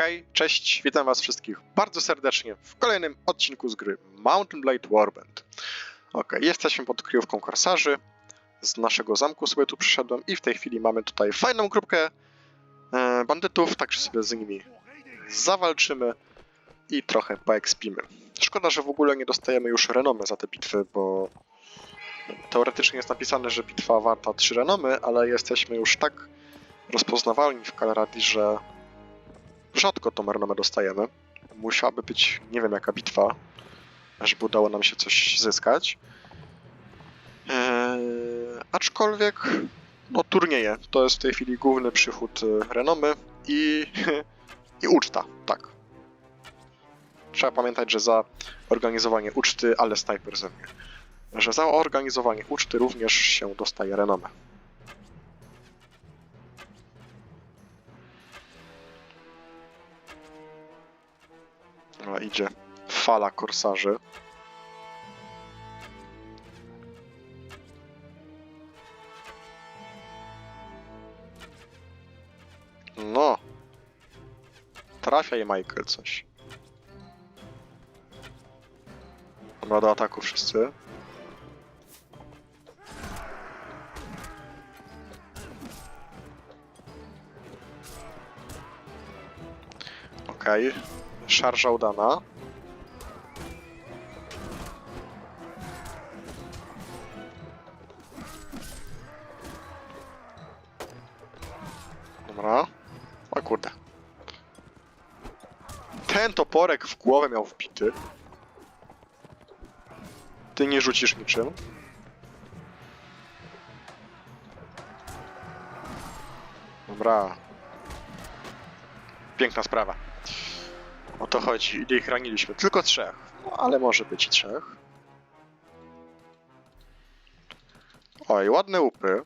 Hej, cześć, witam was wszystkich bardzo serdecznie w kolejnym odcinku z gry Mountain Blade Warband. Ok, jesteśmy pod kryjówką korsarzy, z naszego zamku sobie tu przyszedłem i w tej chwili mamy tutaj fajną grupkę e, bandytów, także sobie z nimi zawalczymy i trochę poekspimy. Szkoda, że w ogóle nie dostajemy już renomy za te bitwy, bo teoretycznie jest napisane, że bitwa warta 3 renomy, ale jesteśmy już tak rozpoznawalni w Kalradi, że rzadko tą renomę dostajemy. Musiałaby być nie wiem jaka bitwa, żeby udało nam się coś zyskać. Eee, aczkolwiek no turnieje to jest w tej chwili główny przychód e, renomy i, i uczta, tak. Trzeba pamiętać, że za organizowanie uczty, ale snajper ze mnie, że za organizowanie uczty również się dostaje renomę. Dobra, idzie fala korsarzy. No. Trafiaj, Michael, coś. Dobra, do ataku wszyscy. Okej. Okay. Szarża udana. Dobra. O kurde. Ten toporek w głowę miał wbity. Ty nie rzucisz niczym. Dobra. Piękna sprawa. O to chodzi. Ile ich raniliśmy? Tylko trzech. No, ale może być trzech. Oj, ładne łupy.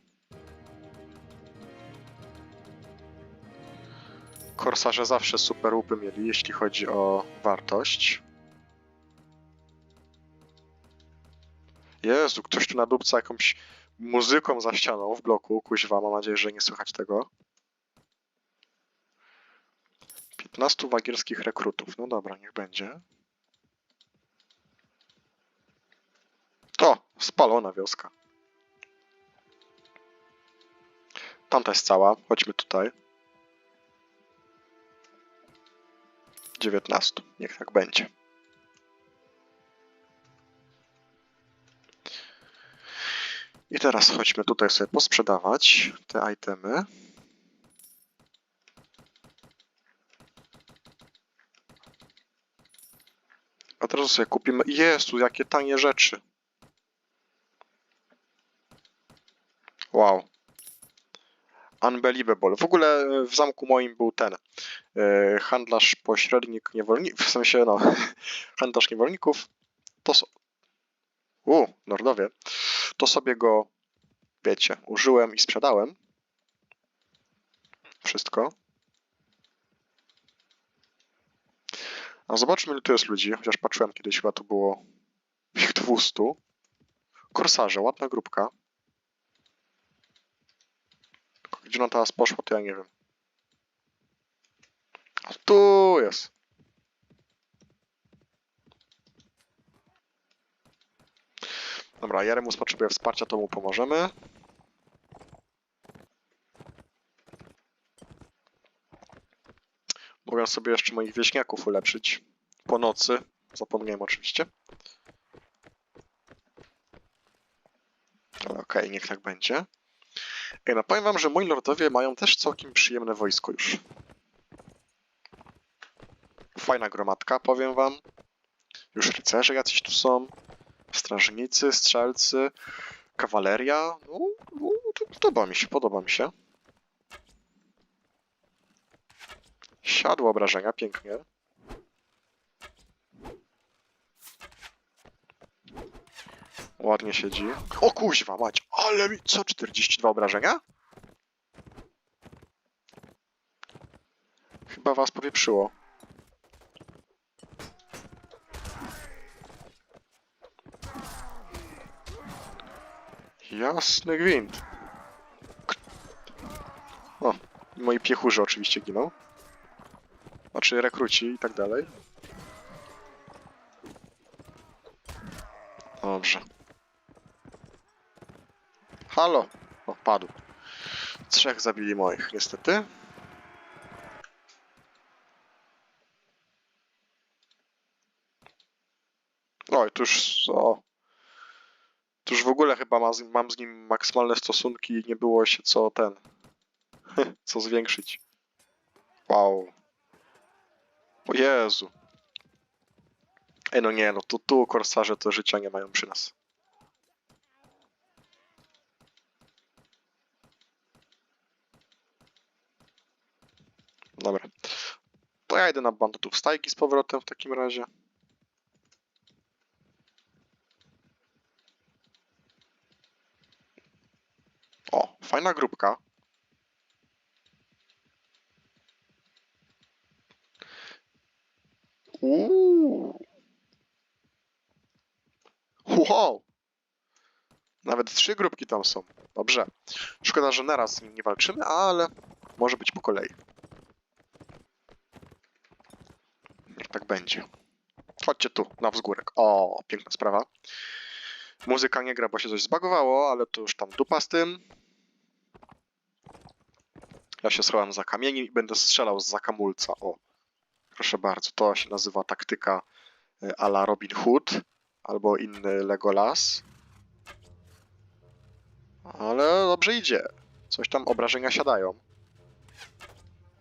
Korsarze zawsze super łupy mieli, jeśli chodzi o wartość. Jezu, ktoś tu nadupca jakąś muzyką za ścianą w bloku. Kuźwa, mam nadzieję, że nie słychać tego. 15 wagierskich rekrutów. No dobra, niech będzie. To, spalona wioska. Tamta jest cała. Chodźmy tutaj. 19. Niech tak będzie. I teraz chodźmy tutaj sobie posprzedawać te itemy. A teraz sobie kupimy... Jezu, jakie tanie rzeczy. Wow. Unbelievable. W ogóle w zamku moim był ten e, handlarz pośrednik niewolnik, w sensie no, handlarz niewolników. To so... U, Nordowie. To sobie go, wiecie, użyłem i sprzedałem. Wszystko. A zobaczmy, ile tu jest ludzi, chociaż patrzyłem kiedyś, chyba tu było ich 200. Korsarze, ładna grupka. Tylko gdzie ona teraz poszła, to ja nie wiem. A tu jest. Dobra, Jaremus potrzebuje wsparcia, to mu pomożemy. Mogę sobie jeszcze moich wieśniaków ulepszyć po nocy. Zapomniałem oczywiście. Okej, niech tak będzie. Ej, no powiem wam, że moi lordowie mają też całkiem przyjemne wojsko już. Fajna gromadka, powiem wam. Już rycerze jacyś tu są. Strażnicy, strzelcy, kawaleria. No, no to podoba mi się, podoba mi się. Siadło obrażenia, pięknie. Ładnie siedzi. O kuźwa mać, ale mi... Co, 42 obrażenia? Chyba was powieprzyło. Jasny gwint. O, moi piechurzy oczywiście giną. Znaczy rekruci i tak dalej. Dobrze. Halo! O, padł. Trzech zabili moich, niestety. Oj, tu już o. Tu już w ogóle chyba ma, mam z nim maksymalne stosunki i nie było się co ten. co zwiększyć. Wow. O Jezu. Ej, no nie, no tu, tu korsarze to życia nie mają przy nas. Dobra. To ja idę na bandytów stajki z powrotem w takim razie. O, fajna grupka. Uuu. Wow. Nawet trzy grupki tam są. Dobrze. Szkoda, że naraz z nim nie walczymy, ale może być po kolei. Niech tak będzie. Chodźcie tu, na wzgórek. O, piękna sprawa. Muzyka nie gra, bo się coś zbagowało, ale to już tam dupa z tym. Ja się schowam za kamieniem i będę strzelał z zakamulca. O, proszę bardzo, to się nazywa taktyka y, a la Robin Hood albo inny Legolas. Ale dobrze idzie. Coś tam obrażenia siadają.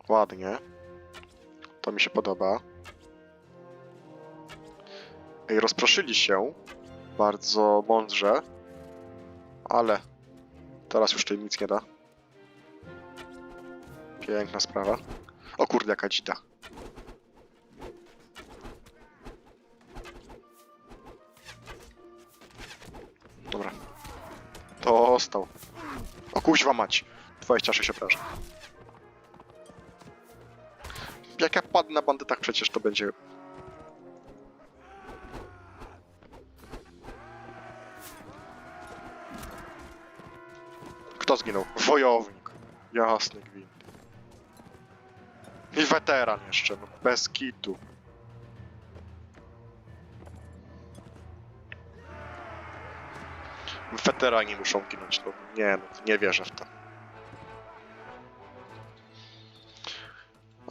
Ładnie. To mi się podoba. Ej, rozproszyli się bardzo mądrze, ale teraz już to im nic nie da. Piękna sprawa. O kurde, jaka dzida. Dostał. O kuźwa mać. 26 obrażeń. Jak ja padnę na bandytach, przecież to będzie Kto zginął? Wojownik. Jasny gwint. I weteran jeszcze, no bez kitu. Weterani muszą ginąć, no nie, no, nie wierzę w to.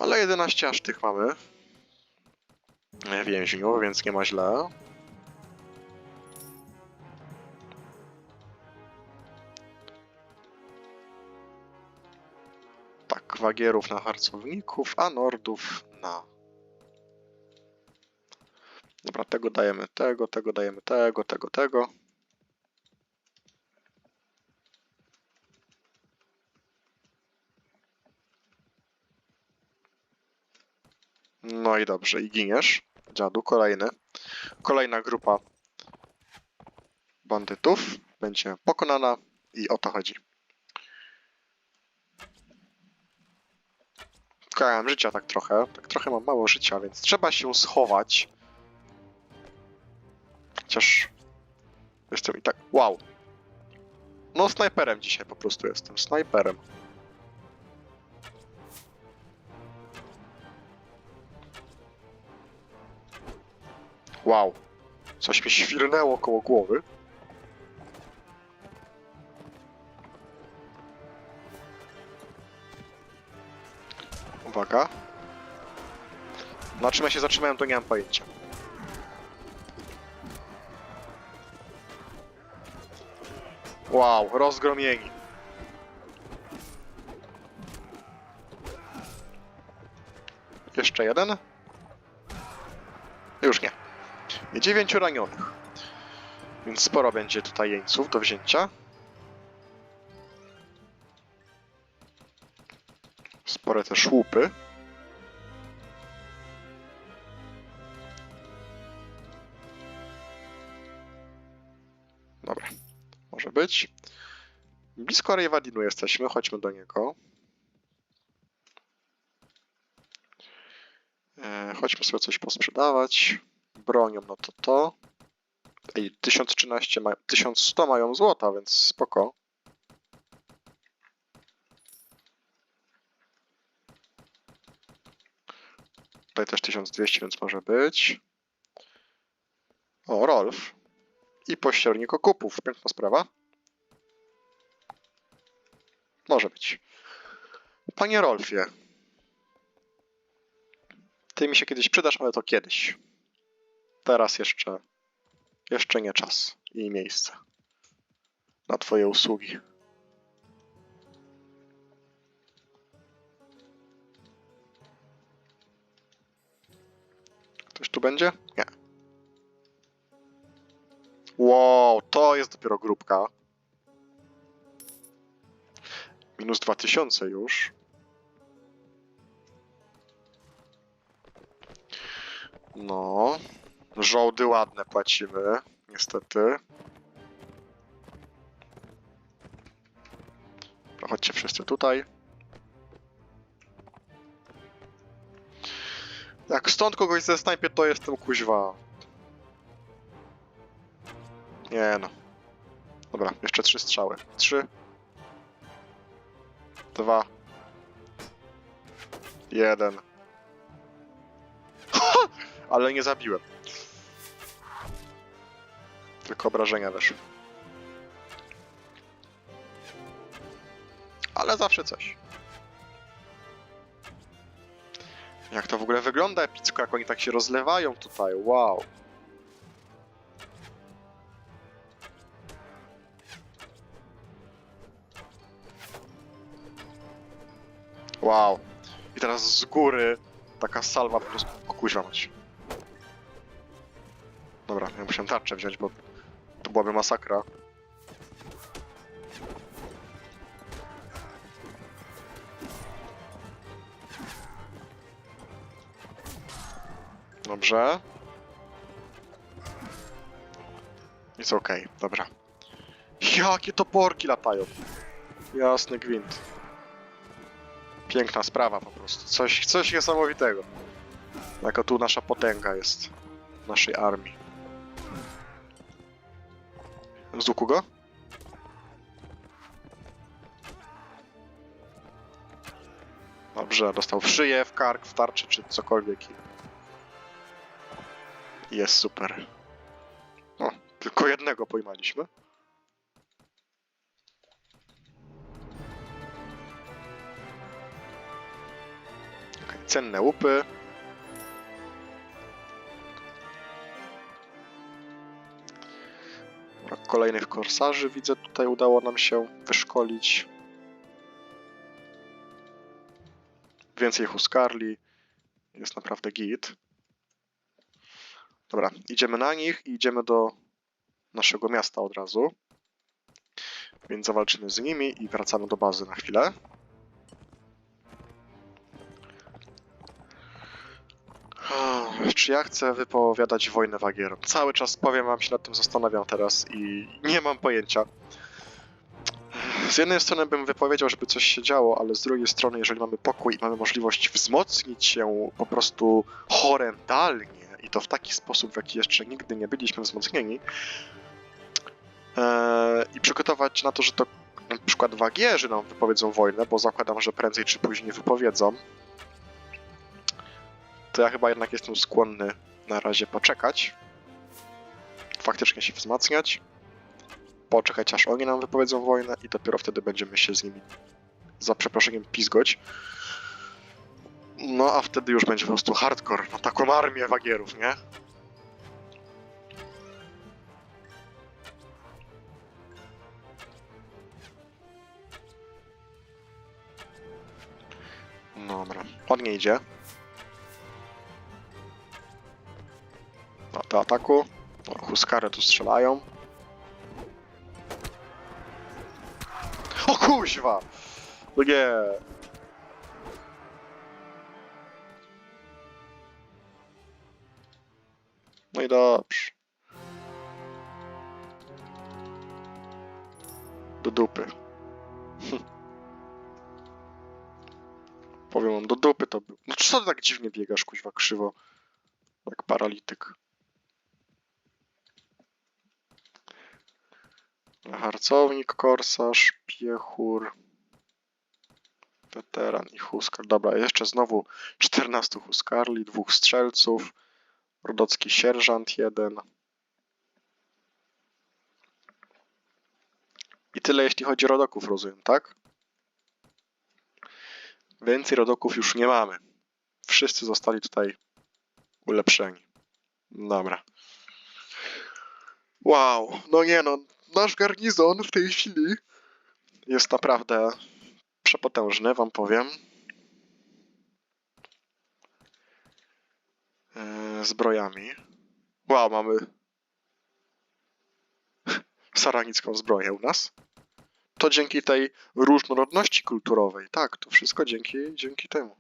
Ale 11 aż tych mamy. Więźniów, więc nie ma źle. Tak, wagierów na harcowników, a nordów na... Dobra, tego dajemy tego, tego dajemy tego, tego, tego. No i dobrze, i giniesz. Dziadu, kolejny. Kolejna grupa bandytów będzie pokonana i o to chodzi. Mam życia tak trochę, tak trochę mam mało życia, więc trzeba się schować. Chociaż jestem i tak... Wow! No snajperem dzisiaj po prostu jestem, snajperem. Wow! Coś mi świrnęło koło głowy. Uwaga. Na czym ja się zatrzymałem, to nie mam pojęcia. Wow, rozgromieni. Jeszcze jeden? Dziewięciu ranionych. Więc sporo będzie tutaj jeńców do wzięcia. Spore też łupy. Dobra, może być. Blisko Rejwadinu jesteśmy, chodźmy do niego. E, chodźmy sobie coś posprzedawać. Bronią, no to to. Ej, 1013 ma, 1100 mają złota, więc spoko. Tutaj też 1200, więc może być. O, Rolf. I pościernik okupów. Piękna sprawa. Może być. Panie Rolfie. Ty mi się kiedyś przydasz, ale to kiedyś. Teraz jeszcze. Jeszcze nie czas i miejsce. Na twoje usługi. Ktoś tu będzie? Nie. Wow, to jest dopiero grupka. Minus 2000 już. No. Żołdy ładne płacimy, niestety. Chodźcie wszyscy tutaj. Jak stąd kogoś ze snajpie, to jestem kuźwa. Nie no. Dobra, jeszcze trzy strzały. Trzy. Dwa. Jeden. Ale nie zabiłem. Tylko obrażenia weszły. Ale zawsze coś. Jak to w ogóle wygląda epicko, jak oni tak się rozlewają tutaj. Wow. Wow. I teraz z góry taka salwa po prostu... O kuźwa mać. Dobra, ja musiałem tarczę wziąć, bo byłaby masakra. Dobrze. Jest okej, dobra. Jakie toporki latają. Jasny gwint. Piękna sprawa po prostu. Coś, coś niesamowitego. Jaka tu nasza potęga jest. Naszej armii. Z łuku go? Dobrze, dostał w szyję, w kark, w tarczę, czy cokolwiek. Jest super. O, tylko jednego pojmaliśmy. Cenne łupy. Dobra, Kolejnych korsarzy widzę tutaj udało nam się wyszkolić. Więcej huskarli. Jest naprawdę git. Dobra, idziemy na nich i idziemy do naszego miasta od razu. Więc zawalczymy z nimi i wracamy do bazy na chwilę. Czy ja chcę wypowiadać wojnę Wagierom? Cały czas powiem wam się nad tym zastanawiam teraz i nie mam pojęcia. Z jednej strony bym wypowiedział, żeby coś się działo, ale z drugiej strony, jeżeli mamy pokój i mamy możliwość wzmocnić się po prostu horrendalnie i to w taki sposób, w jaki jeszcze nigdy nie byliśmy wzmocnieni e, i przygotować na to, że to na przykład Wagierzy nam wypowiedzą wojnę, bo zakładam, że prędzej czy później wypowiedzą, to ja chyba jednak jestem skłonny na razie poczekać, faktycznie się wzmacniać, poczekać aż oni nam wypowiedzą wojnę i dopiero wtedy będziemy się z nimi za przeproszeniem pizgoć. No a wtedy już będzie po prostu hardcore, no taką armię wagierów, nie? Dobra, ładnie idzie. No, do ataku. O, Huskary tu strzelają. O kuźwa! No nie! No i dobrze. Do dupy. Powiem wam, do dupy to był. No co ty tak dziwnie biegasz, kuźwa, krzywo? Jak paralityk. Harcownik, korsarz, piechur. Weteran i Huskar. Dobra, jeszcze znowu 14 Huskarli, dwóch strzelców, rodocki sierżant jeden. I tyle jeśli chodzi o rodoków, rozumiem, tak? Więcej rodoków już nie mamy. Wszyscy zostali tutaj ulepszeni. Dobra. Wow, no nie no, nasz garnizon w tej chwili jest naprawdę przepotężny, wam powiem. Eee, zbrojami. Wow, mamy saranicką zbroję u nas. To dzięki tej różnorodności kulturowej. Tak, to wszystko dzięki, dzięki temu.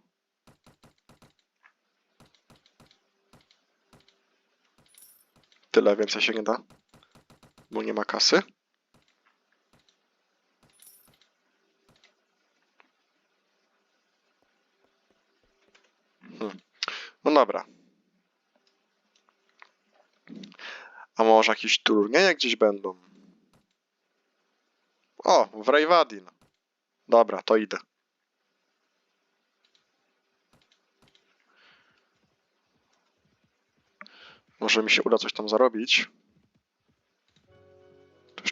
Tyle więcej się nie da, bo nie ma kasy. Hmm. No dobra. A może jakieś turnieje gdzieś będą? O, w Rejwadin. Dobra, to idę. Może mi się uda coś tam zarobić.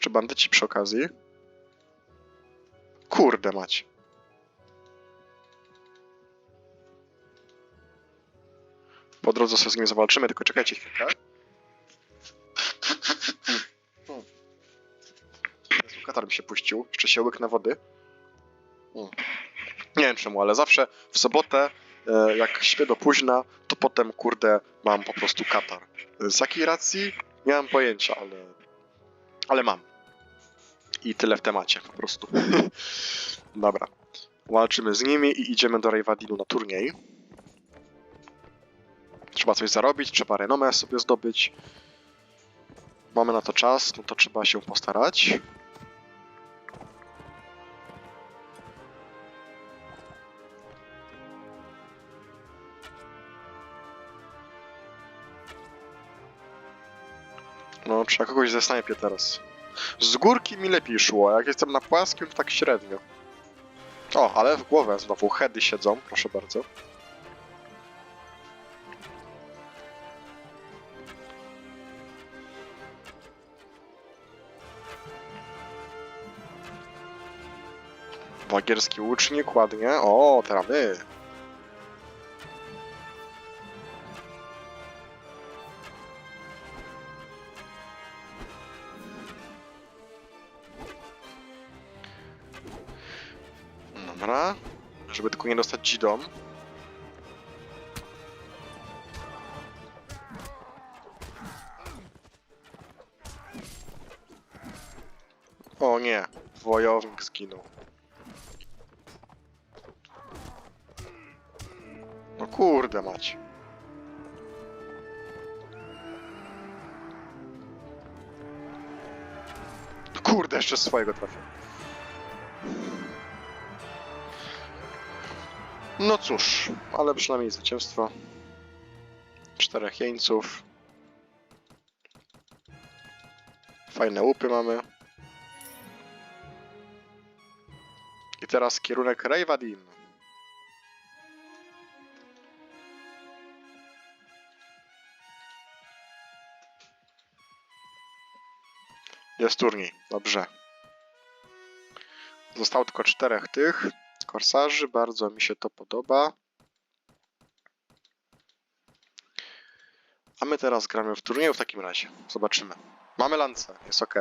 Jeszcze bandyci przy okazji. Kurde mać. Po drodze sobie z nim zawalczymy, tylko czekajcie chwilkę. Katar mi się puścił. Jeszcze się łyknę wody. Nie wiem czemu, ale zawsze w sobotę, e, jak śpię do późna, to potem, kurde, mam po prostu katar. Z jakiej racji? Nie mam pojęcia, ale... Ale mam. I tyle w temacie, po prostu. Dobra. Walczymy z nimi i idziemy do Rejwadinu na turniej. Trzeba coś zarobić, trzeba renomę sobie zdobyć. Mamy na to czas, no to trzeba się postarać. No, trzeba kogoś ze snajpie teraz. Z górki mi lepiej szło, jak jestem na płaskim, to tak średnio. O, ale w głowę znowu heady siedzą, proszę bardzo. Wagierski łucznik, ładnie. O, teraz my. Dobra. Żeby tylko nie dostać dzidom. O nie, wojownik zginął. No kurde mać. No Kurde, jeszcze swojego trafię. No cóż, ale przynajmniej zwycięstwo. Czterech jeńców. Fajne łupy mamy. I teraz kierunek Rejwadin. Jest turniej, dobrze. Zostało tylko czterech tych korsarzy, bardzo mi się to podoba. A my teraz gramy w turnieju w takim razie. Zobaczymy. Mamy lance, jest ok.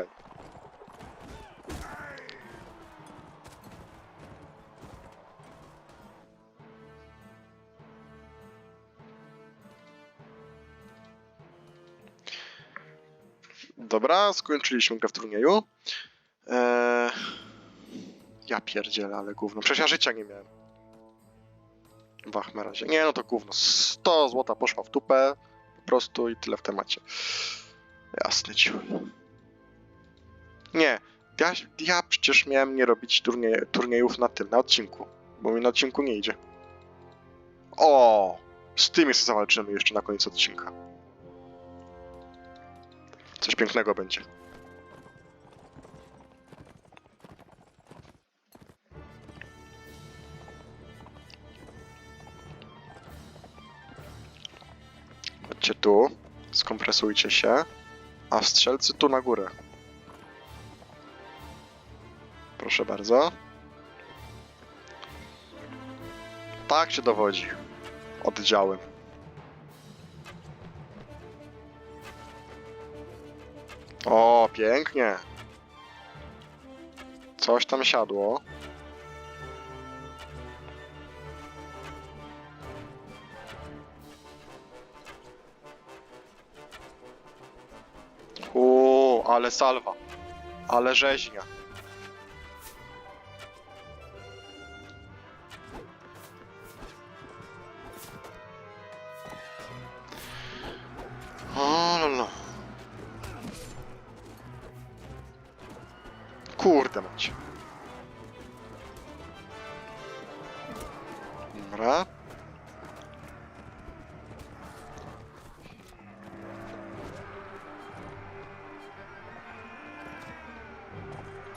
Dobra, skończyliśmy grę w turnieju. Ja pierdzielę, ale gówno. Przecież ja życia nie miałem. W Achmerazie. Nie, no to gówno. 100 złota poszła w tupę. Po prostu i tyle w temacie. Jasny ciul. Nie. Ja, ja przecież miałem nie robić turnie, turniejów na tym, na odcinku. Bo mi na odcinku nie idzie. O! Z tym jeszcze zawalczymy jeszcze na koniec odcinka. Coś pięknego będzie. Tu, skompresujcie się, a strzelcy tu na górę. Proszę bardzo. Tak się dowodzi oddziałem. O, pięknie. Coś tam siadło. Ale salwa. Ale rzeźnia.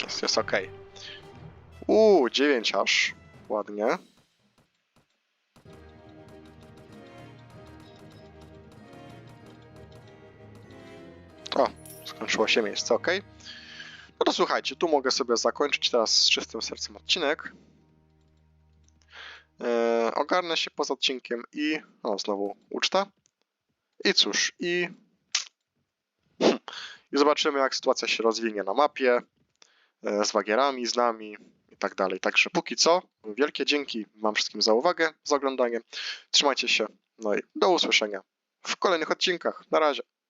Jest, jest ok. Uuu, 9 aż. Ładnie. O, skończyło się miejsce, ok. No to słuchajcie, tu mogę sobie zakończyć teraz z czystym sercem odcinek. Eee, ogarnę się poza odcinkiem i... O, znowu uczta. I cóż, i... I zobaczymy, jak sytuacja się rozwinie na mapie, e, z wagierami, z nami i tak dalej. Także póki co, wielkie dzięki Wam wszystkim za uwagę, za oglądanie. Trzymajcie się, no i do usłyszenia w kolejnych odcinkach. Na razie.